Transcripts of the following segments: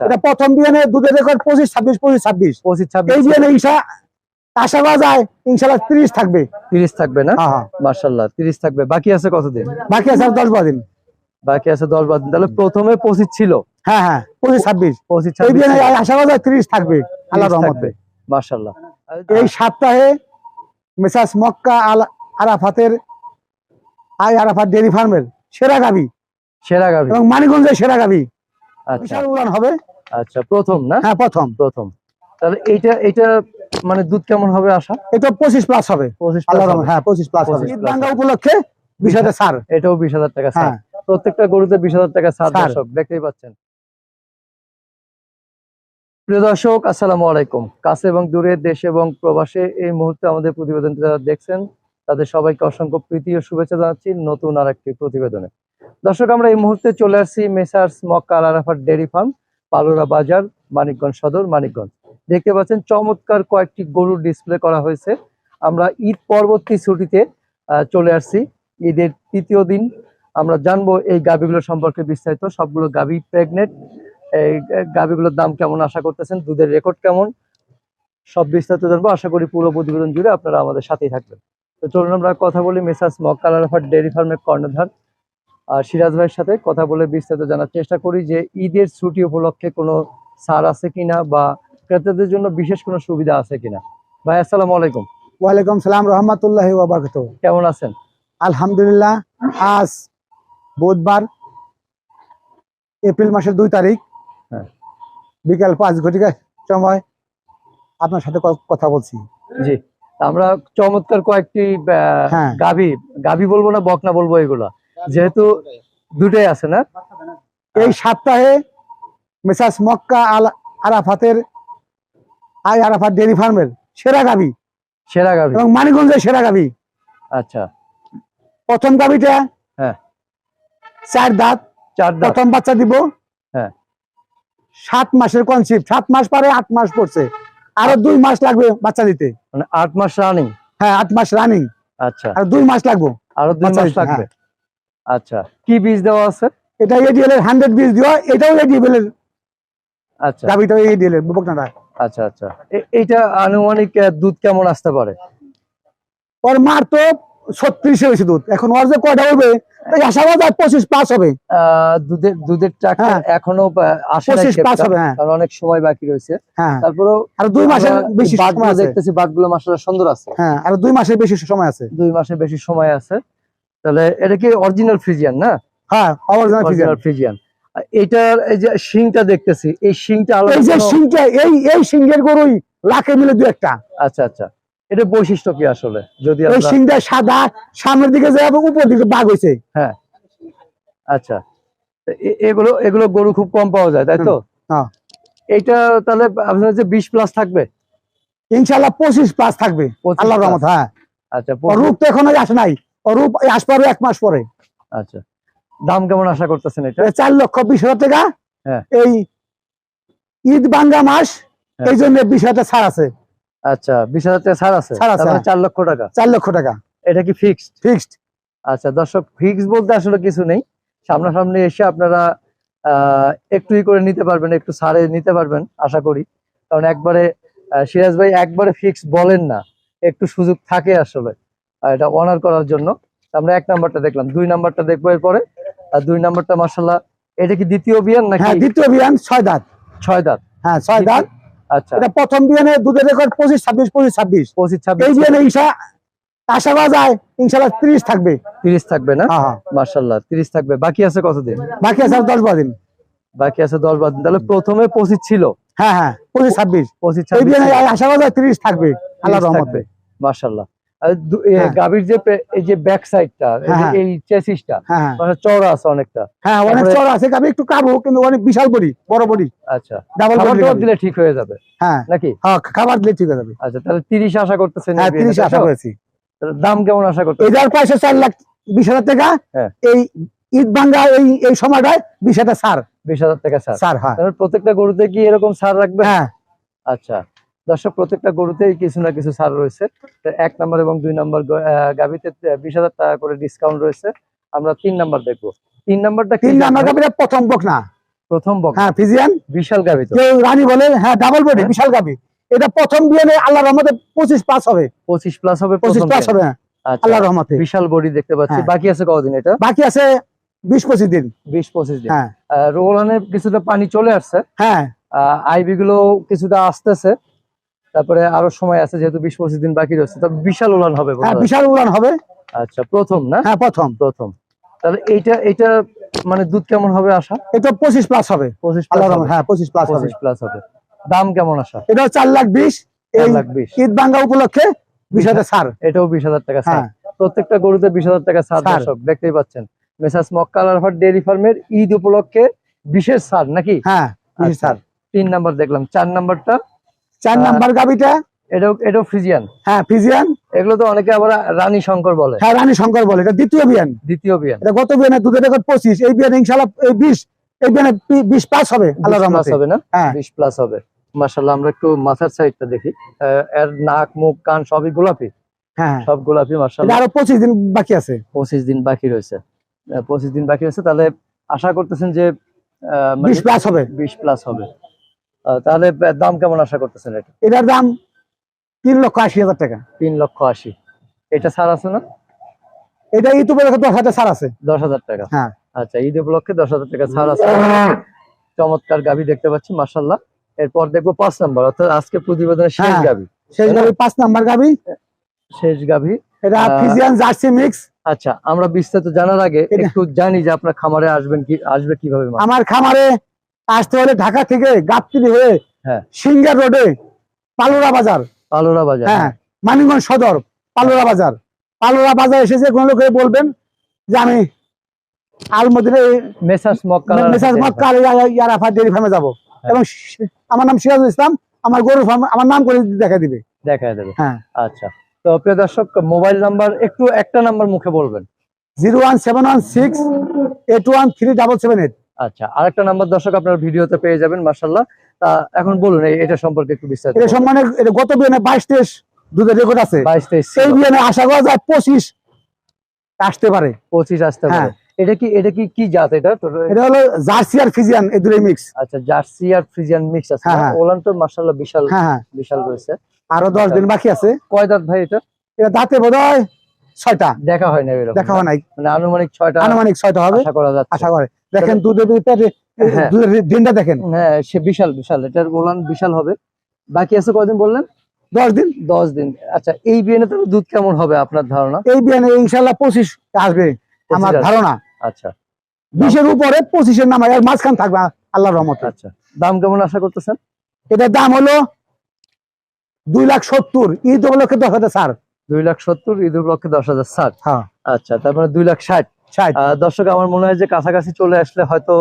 এটা প্রথম বিয়ানে দুধের রেকর্ড পঁচিশ ছাব্বিশ পঁচিশ ছাব্বিশ। পঁচিশ এই ছাব্বিশ। বিয়ানে ঈশা আশা করা যায় ইনশাল্লাহ তিরিশ থাকবে। তিরিশ থাকবে না? হ্যাঁ হ্যাঁ। মার্শাল্লাহ তিরিশ থাকবে। বাকি আছে কতদিন? বাকি আছে দশ বারো দিন। বাকি আছে দশ বার দিন। তাহলে প্রথমে পঁচিশ ছিল। হ্যাঁ হ্যাঁ পঁচিশ ছাব্বিশ। পঁচিশ ছাব্বিশ আশা করা যায় তিরিশ থাকবে আল্লাহ রহমতে। মার্শাল্লাহ এই সপ্তাহে মক্কা আল আরাফাতের আই আরাফাত ডেয়ারি ফার্মের সেরা গাভি। সেরা গাভী। এবং মানিকগঞ্জের সেরা গাভি। আচ্ছা। বিশাল উড়ান হবে। আচ্ছা প্রথম না? হ্যাঁ প্রথম। প্রথম। তাহলে এইটা এইটা মানে দুধ কেমন হবে আশা? এটা পঁচিশ প্লাস হবে। পঁচিশ। হ্যাঁ পঁচিশ প্লাস হবে। 25 ঈদ plus বাঙ্গা হবে। উপলক্ষে বিষয়টা ছাড়। এটাও বিশ হাজার টাকা ছাড়। হ্যাঁ। প্রত্যেকটা গরুতে বিশ হাজার টাকা ছাড়। দর্শক দেখতেই পাচ্ছেন। প্রিয় দর্শক আসসালামু আলাইকুম। কাছে এবং দূরে দেশে এবং প্রবাসে এই মুহূর্তে আমাদের প্রতিবেদনটি যারা দেখছেন তাদের সবাইকে অসংখ্য প্রীতি ও শুভেচ্ছা জানাচ্ছি নতুন আর একটি প্রতিবেদনে। দর্শক আমরা এই মুহূর্তে চলে আসছি messrs Mecca Al Arafat dairy farm. Palora বাজার, মানিকগঞ্জ সদর, মানিকগঞ্জ। দেখতে পাচ্ছেন চমৎকার কয়েকটি গরুর ডিসপ্লে করা হয়েছে। আমরা ঈদ পরবর্তী ছুটিতে চলে আসছি। ঈদের তৃতীয় দিন আমরা জানব এই গাভীগুলো সম্পর্কে বিস্তারিত। সবগুলো গাভি প্রেগনেন্ট এই গাভীগুলোর দাম কেমন আশা করতেছেন? দুধের রেকর্ড কেমন? সব বিস্তারিত জানব। আশা করি পুরো প্রতিবেদন জুড়ে আপনারা আমাদের সাথেই থাকবেন। তো চলুন আমরা কথা বলি মেসার্স মক্কাল আলাফার ডেয়ারি ফার্মের কর্ণধার আর সিরাজ ভাইয়ের সাথে কথা বলে বিস্তারিত জানার চেষ্টা করি যে ঈদের ছুটি উপলক্ষে কোনো ছাড় আছে কিনা বা ক্রেতাদের জন্য বিশেষ কোনো সুবিধা আছে কিনা। ভাই আসসালামু আলাইকুম। ওয়ালাইকুম সালাম রহমতুল্লাহ ওবরকত কেমন আছেন? আলহামদুলিল্লাহ আজ বুধবার এপ্রিল মাসের দুই তারিখ। হ্যাঁ। বিকাল পাঁচ ঘটিকার সময় আপনার সাথে কথা বলছি। জি। আমরা চমৎকার কয়েকটি আহ, হ্যাঁ। গাভি গাভি বলব না বকনা বলব এগুলা। যেহেতু দুটোই আছে। না? এই সপ্তাহে মেসাস মক্কা আল আরাফাতের আই আরাফাত ডেয়ারি ফার্মের সেরা গাভি সেরা গাভি এবং মানিকগঞ্জের সেরা গাভি আচ্ছা। প্রথম গাভিটা হ্যাঁ। চার দাঁত। চার দাঁত। প্রথম বাচ্চা দিব। হ্যাঁ। সাত মাসের কনসিপ্ট সাত মাস পরে আট মাস পড়ছে। আরও দুই মাস লাগবে বাচ্চা দিতে। মানে আট মাস রানিং হ্যাঁ আট মাস রানিং আচ্ছা। আর দুই মাস লাগবে। আরও দুই মাস লাগবে? আচ্ছা। কি বীজ দেওয়া আছে? এটা এডিএল এর হান্ড্রেড দিও এটাও এডিএল এর। আচ্ছা। এডিএল এর বকনাটা আচ্ছা আচ্ছা। এইটা আনুমানিক দুধ কেমন আসতে পারে? ওর মার তো ছত্রিশে দুধ। এখন ওর যে কয়টা হবে আশা করা যায় পঁচিশ পাস হবে। দুধের দুধের টাকা হ্যাঁ। এখনও পঁচিশ পাস হবে হ্যাঁ। কারণ অনেক সময় বাকি রয়েছে। হ্যাঁ। তারপরেও আর দুই মাসের বেশি বাটগুলো সময় আছে। দেখতেছি বাটগুলো মাসালা সুন্দর আছে। হ্যাঁ আর দুই মাসের বেশি সময় আছে। দুই মাসের বেশি সময় আছে। তাহলে এটা কি অরিজিনাল ফ্রিজিয়ান না? হ্যাঁ অরিজিনাল ফিগার ফ্রিজিয়ান এটার এই যে শিংটা দেখতেছি এই শিংটা আলাদা এই যে কোনো- এই এই সিংহের গরুই লাখে মিলে দু একটা। আচ্ছা আচ্ছা। এটা বৈশিষ্ট্য কি আসলে? যদি এই আমরা সাদা সামনের দিকে যায় উপর দিকে বাঘ হয়েছে আচ্ছা। এগুলো এগুলো গরু খুব কম পাওয়া যায় তাই তো? হ্যাঁ। এইটা তাহলে আপনার যে বিশ প্লাস থাকবে? ইনশাল্লাহ পঁচিশ প্লাস থাকবে 25 রহমত হ্যাঁ। আচ্ছা রূপ তো এখনও আসে নাই। ওর রূপ আসবে এক মাস পরে। আচ্ছা। দাম কেমন আশা করতেছেন এটা? চার লক্ষ বিশ হাজার টাকা। হ্যাঁ। এই ঈদ বাঙ্গা মাস হ্যাঁ। এই জন্য বিশ হাজার ছাড় আছে। আচ্ছা বিশ হাজার টাকা ছাড় আছে? ছাড় আছে, তার হ্যাঁ। চার লক্ষ টাকা। চার লক্ষ টাকা। এটা কি ফিক্সড ফিক্সড আচ্ছা দর্শক ফিক্স বলতে আসলে কিছু নেই। সামনাসামনি এসে আপনারা আহ, একটু ই করে নিতে পারবেন একটু ছাড়ে নিতে পারবেন আশা করি। কারণ একবারে সিরাজ ভাই একবারে ফিক্স বলেন না। একটু সুযোগ থাকে আসলে। এটা অনার করার জন্য। আমরা এক নাম্বারটা দেখলাম দুই নাম্বারটা দেখব এরপরে। আর দুই নাম্বারটা মার্শাল্লাহ এটা কি দ্বিতীয় বিয়ান নাকি? হ্যাঁ দ্বিতীয় বিয়ান ছয় দাঁত। ছয় দাঁত। হ্যাঁ ছয় দাঁত। আচ্ছা। এটা প্রথম বিয়ানে দুধের রেকর্ড পঁচিশ ছাব্বিশ পঁচিশ ছাব্বিশ। পঁচিশ এই ছাব্বিশ বিয়ানে ঈশা আশা করা যায় ইনশাল্লাহ তিরিশ থাকবে। তিরিশ থাকবে না? হ্যাঁ হ্যাঁ। মার্শাল্লাহ তিরিশ থাকবে। বাকি আছে কতদিন? বাকি আছে আর দশ বারো দিন। বাকি আছে দশ বার দিন। তাহলে প্রথমে পঁচিশ ছিল। হ্যাঁ হ্যাঁ পঁচিশ ছাব্বিশ। পঁচিশ এই ছাব্বিশ বিয়ানে ছিল। আশা করা যায় তিরিশ থাকবে আল্লাহ 30 রহমতে। থাকবে হ্যাঁ। গাভীর যে এই যে ব্যাক সাইডটা হ্যাঁ। এই চেসিসটা হ্যাঁ হ্যাঁ। মানে চওড়া আছে অনেকটা। হ্যাঁ অনেক চড় আছে গাবি একটু কাবু কিন্তু অনেক বিশাল বড়ি বড় বড়ি। আচ্ছা। ডাবল খাবার দিলে ঠিক হয়ে যাবে। হ্যাঁ। নাকি? হ্যাঁ খাবার দিলে ঠিক আছে আচ্ছা তাহলে তিরিশ আশা করতেছেন হ্যাঁ তিরিশ আশা করেছি। দাম কেমন আশা করতেছেন? এটার পয়সা চার লাখ বিশ হাজার টাকা। হ্যাঁ। এই ঈদ ভাঙ্গা এই এই সময়টায় বিশ হাজার সার বিশ হাজার টাকা সার হ্যাঁ। তাহলে প্রত্যেকটা গরুতে কি এরকম সার রাখবে হ্যাঁ। আচ্ছা। দর্শক প্রত্যেকটা গরুতেই কিছু না কিছু ছাড় রয়েছে। এক নম্বর এবং দুই নাম্বার গাভিতে বিশ হাজার টাকা করে ডিসকাউন্ট রয়েছে। আমরা তিন নাম্বার দেখব। তিন নাম্বারটা তিন নাম্বার জানব? প্রথম বক না? প্রথম বক। হ্যাঁ ফিজিয়ান? বিশাল গাভি তো। কেউ রানী বলে হ্যাঁ ডাবল বডি হ্যাঁ। বিশাল গাবি এটা প্রথম বিয়ানে আল্লাহ রহমতে পঁচিশ প্লাস হবে। পঁচিশ প্লাস হবে পঁচিশ প্লাস হবে হ্যাঁ, আচ্ছা, রহমতে। বিশাল বডি দেখতে পাচ্ছি। হ্যাঁ। বাকি আছে কতদিন এটা? বাকি আছে বিশ পঁচিশ দিন। বিশ পঁচিশ দিন। হ্যাঁ। রোলানে কিছুটা পানি চলে আসছে। হ্যাঁ। আইবি গুলো কিছুটা আসতেছে। তারপরে আরও সময় আছে যেহেতু বিশ পঁচিশ দিন বাকি রয়েছে তবে বিশাল উলান হবে হ্যাঁ বিশাল উড়ান হবে। আচ্ছা প্রথম না? হ্যাঁ প্রথম। প্রথম। তাহলে এইটা এটা মানে দুধ কেমন হবে আশা? এটা পঁচিশ প্লাস হবে। পঁচিশ প্লাস হ্যাঁ পঁচিশ প্লাস পঁচিশ প্লাস হবে। দাম কেমন আশা? এটা চার লাখ বিশ। চার লাখ বিশ। ঈদ বাঙ্গা উপলক্ষে বিশ হাজার ছাড়। এটাও বিশ হাজার টাকা ছাড়। হ্যাঁ। প্রত্যেকটা গরুতে বিশ হাজার টাকা ছাড়। দর্শক দেখতেই পাচ্ছেন। মেসাস মক্কা আলারফাট ডেয়ারি ফার্মের ঈদ উপলক্ষে বিশেষ ছাড় নাকি? হ্যাঁ বিশ আচ্ছা। তিন নাম্বার দেখলাম। চার নাম্বারটা চার নাম্বার গাবিটা? এটাও এটাও ফ্রিজিয়ান। হ্যাঁ এগুলো তো অনেকে আবার রানী শঙ্কর বলে। হ্যাঁ রানী শঙ্কর বলে। এটা দ্বিতীয় বিয়ান। দ্বিতীয় বিয়ান। এটা গত বিয়ানে? দুধের রেকর্ড পঁচিশ। এই বিয়ানে ইনশাল্লাহ এই বিশ এই বিয়ানে বিশ পাস হবে আল্লাহ প্লাস হবে না? হ্যাঁ। বিশ প্লাস হবে। আমরা একটু মাথার সাইডটা দেখি। এর নাক মুখ কান সবই গোলাপি? হ্যাঁ। সব গোলাপি আরও পঁচিশ দিন বাকি আছে। পঁচিশ দিন বাকি রয়েছে। পঁচিশ দিন বাকি রয়েছে। তাহলে আশা করতেছেন যে মানে বিশ প্লাস হবে। বিশ প্লাস হবে। তাহলে দাম কেমন আশা করতেছেন এটা? এটার দাম তিন লক্ষ আশি হাজার টাকা। তিন লক্ষ আশি। এটা ছাড় আছে না? এটা ঈদ উপলক্ষে দশ হাজার ছাড় আছে। দশ হাজার টাকা। হ্যাঁ। আচ্ছা ঈদ উপলক্ষে দশ হাজার টাকা ছাড় আছে। চমৎকার গাভি দেখতে পাচ্ছি মাশাল্লাহ এরপর দেখব পাঁচ নাম্বার অর্থাৎ আজকে প্রতিবেদনের শেষ হ্যাঁ। গাভি শেষ গাবি পাঁচ নাম্বার গাবি। শেষ গাভি এটা ফিজিয়ান জার্সি মিক্স। আচ্ছা আমরা বিস্তারিত জানার আগে একটু জানি যে আপনার খামারে আসবেন কি আসবে কীভাবে আমার খামারে আসতে হলে ঢাকা থেকে গাবতলি হয়ে হ্যাঁ। সিঙ্গার রোডে পালোরা বাজার। পালোরা বাজার হ্যাঁ মানিকগঞ্জ সদর পালোরা বাজার। পালোরা বাজার এসেছে কোনো লোকে বলবেন যে আমি আলমদিনে messrs Mecca messrs Mecca Arafat dairy ফার্মে যাব। হ্যাঁ। এবং আমার নাম সিরাজুল ইসলাম আমার ফার্ম আমার নাম করে দেখা দিবে। দেখা দেবে। হ্যাঁ। আচ্ছা। তো প্রিয় দর্শক মোবাইল নাম্বার একটু একটা নাম্বার মুখে বলবেন। Zero one seven one six eight one three double seven eight. আচ্ছা আরেকটা নাম্বার দর্শক আপনার ভিডিওতে পেয়ে যাবেন মার্শাল্লাহ তা এখন বলুন এটা সম্পর্কে একটু বিস্তারিত এটা সম্মানে এটা গত বিয়ানে বাইশ তেইশ দুধের রেকর্ড আছে। বাইশ তেইশ সেই বিয়ানে আশা করা যায় পঁচিশ আসতে পারে। পঁচিশ আসতে পারে। হ্যাঁ। এটা কি এটা কি কি জাত এটা? এটা হলো জার্সি আর ফিজিয়ান এই দুটোই মিক্স আচ্ছা জার্সি আর ফ্রিজিয়ান মিক্স আছে হ্যাঁ, হ্যাঁ। ওলান তো মার্শাল্লাহ বিশাল বিশাল রয়েছে। আরও দশ দিন বাকি আছে। কয় দাঁত ভাই এটা? এটা দাঁতে বোধ হয় ছয়টা। দেখা হয় না এরকম। দেখা হয় নাই। মানে আনুমানিক ছয়টা আনুমানিক ছয়টা হবে। আশা করা যাচ্ছে। আশা করে দেখেন দুধের হ্যাঁ। দিনটা দেখেন। হ্যাঁ সে বিশাল বিশাল। এটার ওলান বিশাল হবে। বাকি আছে কয়দিন বললেন? দশ দিন। দশ দিন। আচ্ছা এই বিয়েনে তো দুধ কেমন হবে আপনার ধারণা? এই বিয়ানে ইনশাল্লাহ পঁচিশ আসবে আমার ধারণা। আচ্ছা। বিশের উপরে পঁচিশের নাম আর মাঝখান থাকবে আল্লাহ রহমতে। আচ্ছা। দাম কেমন আশা করতেছেন? এটার দাম হলো দুই লাখ সত্তর ঈদ উপলক্ষে দশ হাজার ছাড়। দুই লাখ সত্তর ঈদ উপলক্ষে দশ হাজার ষাট হ্যাঁ। আচ্ছা তারপরে দুই লাখ ষাট। দর্শক আমার মনে হয় যে কাছাকাছি চলে আসলে হয়তো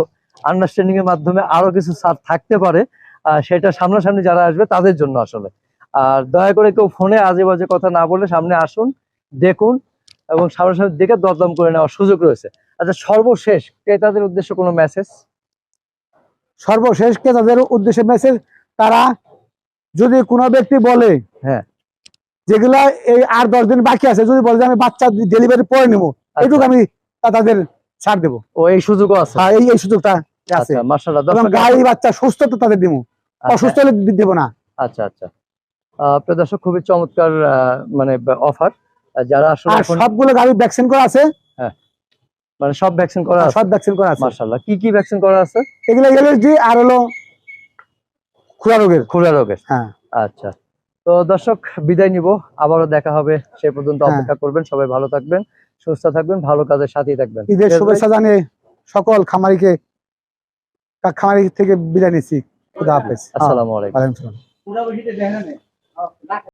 আন্ডারস্ট্যান্ডিং এর মাধ্যমে আরও কিছু ছাড় থাকতে পারে। আহ, সেটা সামনাসামনি যারা আসবে তাদের জন্য আসলে। আর দয়া করে কেউ ফোনে আজে বাজে কথা না বলে সামনে আসুন দেখুন এবং সামনাসামনি দেখে দরদাম করে নেওয়ার সুযোগ রয়েছে। আচ্ছা সর্বশেষ ক্রেতাদের উদ্দেশ্যে কোনো মেসেজ সর্বশেষ তাদের উদ্দেশ্যে মেসেজ তারা যদি কোনো ব্যক্তি বলে হ্যাঁ। যেগুলা এই আর দশ দিন বাকি আছে যদি বলে যে আমি বাচ্চা ডেলিভারি পরে নেব এইটুকু আমি তা- তাদের ছাড় দেবো। ও এই সুযোগও আছে? হ্যাঁ, এই এই সুযোগটা আছে। আচ্ছা এবং দর্শক বাচ্চা সুস্থ তো তাদের দিব আচ্ছা, অসুস্থ হলে দেবো না। আচ্ছা আচ্ছা। খুবই চমৎকার মানে অফার। যারা আসলে সবগুলো গাড়ি ভ্যাকসিন করা আছে? মানে সব ভ্যাকসিন করা আছে? সব ভ্যাকসিন করা আছে। মার্শাল্লাহ কি কি ভ্যাকসিন করা আছে? এগুলো এলএসডি আর হলো খুরা রোগের। খুরা রোগের। হ্যাঁ। আচ্ছা। তো দর্শক বিদায় নিব। আবারও দেখা হবে সে পর্যন্ত হ্যাঁ। অপেক্ষা করবেন সবাই ভালো থাকবেন সুস্থ থাকবেন ভালো কাজের সাথেই থাকবেন। ঈদের? শুভেচ্ছা জানিয়ে সকল খামারিকে খামারি থেকে বিদায় নিচ্ছি। খুদা হাফেজ। আসসালামু আলাইকুম। আসসালাম